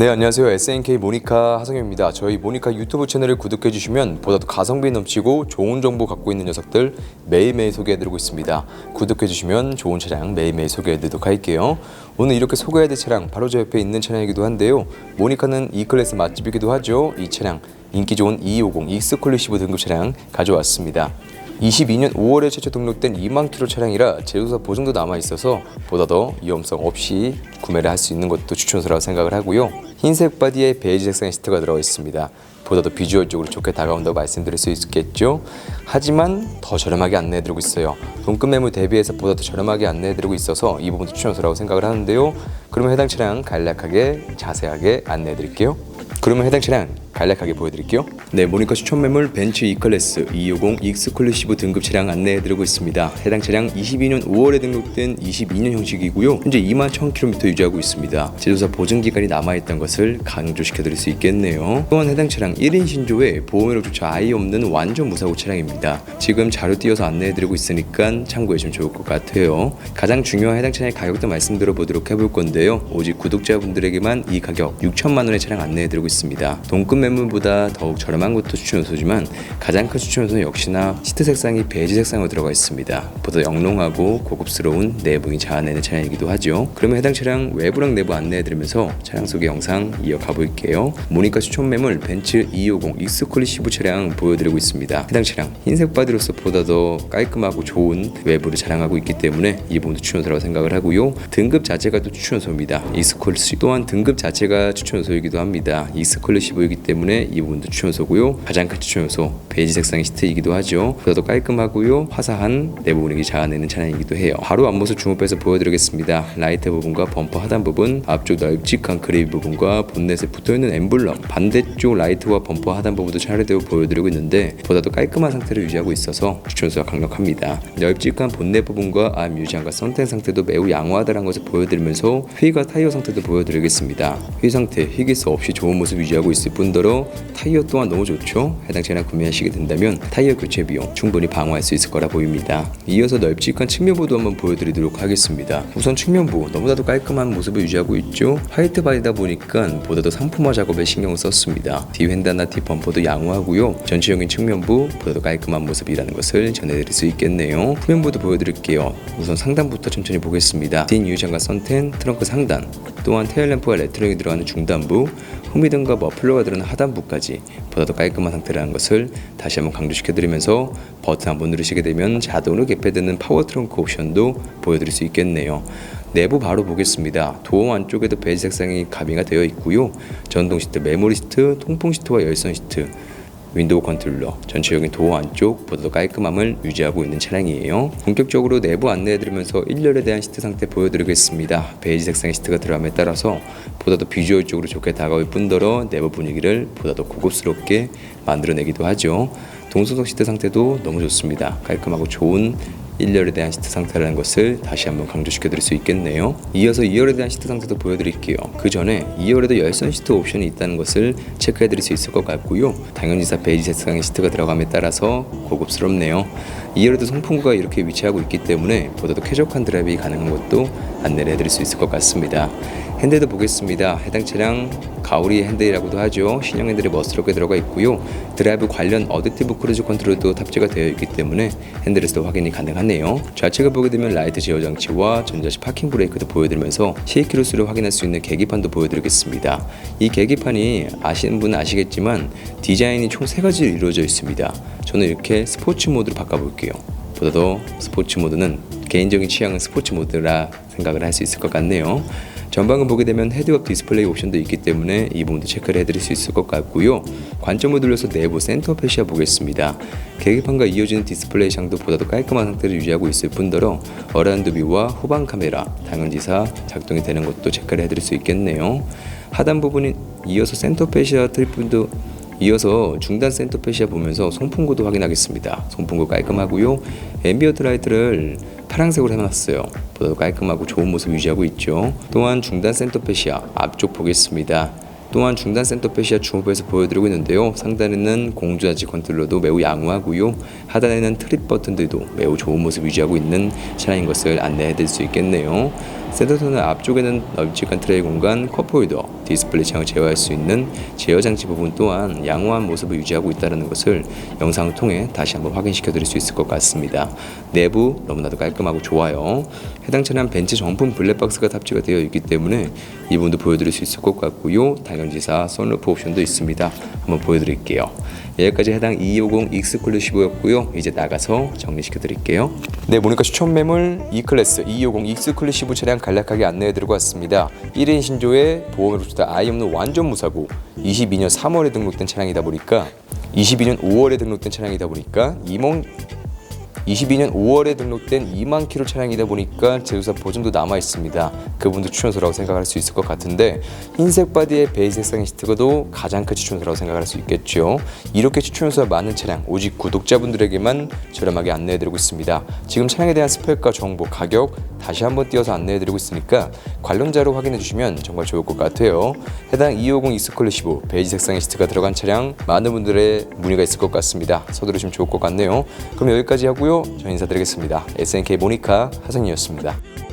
네 안녕하세요. SNK 모니카 하성현입니다. 저희 모니카 유튜브 채널을 구독해 주시면 보다 더 가성비 넘치고 좋은 정보 갖고 있는 녀석들 매일매일 소개해드리고 있습니다. 구독해 주시면 좋은 차량 매일매일 소개해드리도록 할게요. 오늘 이렇게 소개해드릴 차량 바로 저 옆에 있는 차량이기도 한데요. 모니카는 E클래스 맛집이기도 하죠. 이 차량 인기 좋은 250 익스클루시브 등급 차량 가져왔습니다. 22년 5월에 최초 등록된 2만 킬로 차량이라 제조사 보증도 남아 있어서 보다 더 위험성 없이 구매를 할 수 있는 것도 추천서라고 생각을 하고요. 흰색 바디에 베이지 색상의 시트가 들어가 있습니다. 보다 더 비주얼적으로 좋게 다가온다고 말씀드릴 수 있겠죠. 하지만 더 저렴하게 안내해드리고 있어요. 동급 매물 대비해서 보다 더 저렴하게 안내해드리고 있어서 이 부분도 추천서라고 생각을 하는데요. 그러면 해당 차량 간략하게 자세하게 안내해드릴게요. 그러면 해당 차량 간략하게 보여드릴게요. 네, 모니카 추천 매물 벤츠 E클래스 250 익스클루시브 등급 차량 안내해드리고 있습니다. 해당 차량 22년 5월에 등록된 22년 형식이고요. 현재 2만 1000km 유지하고 있습니다. 제조사 보증 기간이 남아있던 것을 강조시켜드릴 수 있겠네요. 또한 해당 차량 1인 신조에 보험이력조차 아예 없는 완전 무사고 차량입니다. 지금 자료 띄어서 안내해드리고 있으니까 참고해주면 좋을 것 같아요. 가장 중요한 해당 차량의 가격도 말씀드려 보도록 해볼 건데요. 오직 구독자분들에게만 이 가격 6천만 원의 차량 안내해드리고 있습니다. 동급 매물 보다 더욱 저렴한 것도 추천 요소지만 가장 큰 추천 요소는 역시나 시트 색상이 베이지 색상으로 들어가 있습니다. 보다 영롱하고 고급스러운 내부이 자아내는 차량이기도 하죠. 그러면 해당 차량 외부랑 내부 안내해드리면서 차량 소개 영상 이어가 볼게요. 모니카 추천 매물 벤츠 250 익스클루시브 차량 보여드리고 있습니다. 해당 차량 흰색 바디로서 보다 더 깔끔하고 좋은 외부를 자랑하고 있기 때문에 이 부분도 추천소라고 생각을 하고요. 등급 자체가 또 추천소입니다. 익스클루시 또한 등급 자체가 추천소이기도 합니다. 익스클루시브이기 때문에 이 부분도 추천소고요. 가장 큰 추천소 베이지 색상의 시트이기도 하죠. 보다 더 깔끔하고요. 화사한 내부 분위기 자아내는 차량이기도 해요. 바로 앞모습 주목해서 보여드리겠습니다. 라이트 부분과 범퍼 하단 부분, 앞쪽 널찍한 그립 부분과 본넷에 붙어있는 엠블럼, 반대쪽 라이트와 범퍼 하단 부분도 차례대로 보여드리고 있는데 보다 더 깔끔한 상태를 유지하고 있어서 추천수가 강력합니다. 널찍한 본넷 부분과 암 유지함과 선택 상태도 매우 양호하다는 것을 보여드리면서 휠과 타이어 상태도 보여드리겠습니다. 휠 상태, 휘기스 없이 좋은 모습 유지하고 있을 뿐더 러 타이어 또한 너무 좋죠. 해당 차량 구매하시게 된다면 타이어 교체 비용 충분히 방어할 수 있을 거라 보입니다. 이어서 넓직한 측면부도 한번 보여드리도록 하겠습니다. 우선 측면부 너무나도 깔끔한 모습을 유지하고 있죠. 화이트 바디다 보니까 보다 더 상품화 작업에 신경을 썼습니다. 뒤 휀다나 뒤 범퍼도 양호하고요. 전체적인 측면부 보다 더 깔끔한 모습이라는 것을 전해드릴 수 있겠네요. 후면부도 보여드릴게요. 우선 상단부터 천천히 보겠습니다. 뒷 유장과 선텐, 트렁크 상단, 또한 테일램프와 레트링이 들어가는 중단부, 후미등과 머플러가 들어가는 하단부까지 보다 더 깔끔한 상태라는 것을 다시 한번 강조시켜드리면서 버튼 한번 누르시게 되면 자동으로 개폐되는 파워 트렁크 옵션도 보여드릴 수 있겠네요. 내부 바로 보겠습니다. 도어 안쪽에도 베이지 색상이 가미가 되어 있고요. 전동 시트, 메모리 시트, 통풍 시트와 열선 시트, 윈도우 컨트롤러, 전체적인 도어 안쪽 더 깔끔함을 유지하고 있는 차량이에요. 본격적으로 내부 안내해드리면서 1열에 대한 시트 상태 보여드리겠습니다. 베이지 색상의 시트가 들어감에 따라서 보다 더 비주얼적으로 좋게 다가올 뿐더러 내부 분위기를 보다 더 고급스럽게 만들어내기도 하죠. 동수석 시트 상태도 너무 좋습니다. 깔끔하고 좋은 1열에 대한 시트 상태라는 것을 다시 한번 강조시켜 드릴 수 있겠네요. 이어서 2열에 대한 시트 상태도 보여드릴게요. 그 전에 2열에도 열선 시트 옵션이 있다는 것을 체크해 드릴 수 있을 것 같고요. 당연히사 베이지 색상의 시트가 들어감에 따라서 고급스럽네요. 2열에도 송풍구가 이렇게 위치하고 있기 때문에 보다 더 쾌적한 드라이브 가능한 것도 안내를 해드릴 수 있을 것 같습니다. 핸들도 보겠습니다. 해당 차량 가오리 핸들이라고도 하죠. 신형 핸들이 멋스럽게 들어가 있고요. 드라이브 관련 어댑티브 크루즈 컨트롤도 탑재가 되어 있기 때문에 핸들에서도 확인이 가능하네요. 좌측을 보게 되면 라이트 제어 장치와 전자식 파킹 브레이크도 보여드리면서 시키로수를 확인할 수 있는 계기판도 보여드리겠습니다. 이 계기판이 아시는 분은 아시겠지만 디자인이 총세 가지로 이루어져 있습니다. 저는 이렇게 스포츠 모드로 바꿔볼게요. 보다 더 스포츠 모드는 개인적인 취향은 스포츠 모드라 생각을 할 수 있을 것 같네요. 전방을 보게 되면 헤드업 디스플레이 옵션도 있기 때문에 이 부분도 체크를 해드릴 수 있을 것 같고요. 관점을 돌려서 내부 센터 패시아 보겠습니다. 계기판과 이어지는 디스플레이 창도 보다 더 깔끔한 상태를 유지하고 있을 뿐더러 어라운드 뷰와 후방 카메라, 당연지사 작동이 되는 것도 체크를 해드릴 수 있겠네요. 하단 부분이 이어서 센터 패시아 트리플도 이어서 중단 센터 패시아 보면서 송풍구도 확인하겠습니다. 송풍구 깔끔하고요. 앰비어트 라이트를 파란색으로 해놨어요. 보다 깔끔하고 좋은 모습 유지하고 있죠. 또한 중단 센터 패시아 앞쪽 보겠습니다. 또한 중단 센터페시아 주목부에서 보여드리고 있는데요. 상단에는 공조자지 컨트롤러도 매우 양호하고요. 하단에는 트립 버튼들도 매우 좋은 모습 유지하고 있는 차량인 것을 안내해드릴 수 있겠네요. 센터터는 앞쪽에는 널찍한 트레이 공간, 컵홀더, 디스플레이 창을 제어할 수 있는 제어 장치 부분 또한 양호한 모습을 유지하고 있다는 것을 영상을 통해 다시 한번 확인시켜 드릴 수 있을 것 같습니다. 내부 너무나도 깔끔하고 좋아요. 해당 차량 벤츠 정품 블랙박스가 탑재가 되어 있기 때문에 이 부분도 보여드릴 수 있을 것 같고요. 다경지사 선루프 옵션도 있습니다. 한번 보여드릴게요. 여기까지 해당 250 익스클루시브였고요. 이제 나가서 정리시켜 드릴게요. 네, 모니카 추천 매물 E클래스 250 익스클루시브 차량 간략하게 안내해 드리고 왔습니다. 1인 신조에 보험을 붙였다 아예 없는 완전 무사고 22년 3월에 등록된 차량이다 보니까 22년 5월에 등록된 차량이다 보니까 이몽 22년 5월에 등록된 2만 킬로 차량이다 보니까 제조사 보증도 남아 있습니다. 그분도 추천서라고 생각할 수 있을 것 같은데 흰색 바디에 베이지 색상의 스티커도 가장 큰 추천서라고 생각할 수 있겠죠. 이렇게 추천서가 많은 차량 오직 구독자분들에게만 저렴하게 안내해드리고 있습니다. 지금 차량에 대한 스펙과 정보, 가격 다시 한번 띄어서 안내해드리고 있으니까 관련 자료 확인해 주시면 정말 좋을 것 같아요. 해당 250 익스클루시브 베이지 색상의 스티커가 들어간 차량 많은 분들의 문의가 있을 것 같습니다. 서두르시면 좋을 것 같네요. 그럼 여기까지 하고요. 저 인사드리겠습니다. SNK 모니카 하성이었습니다.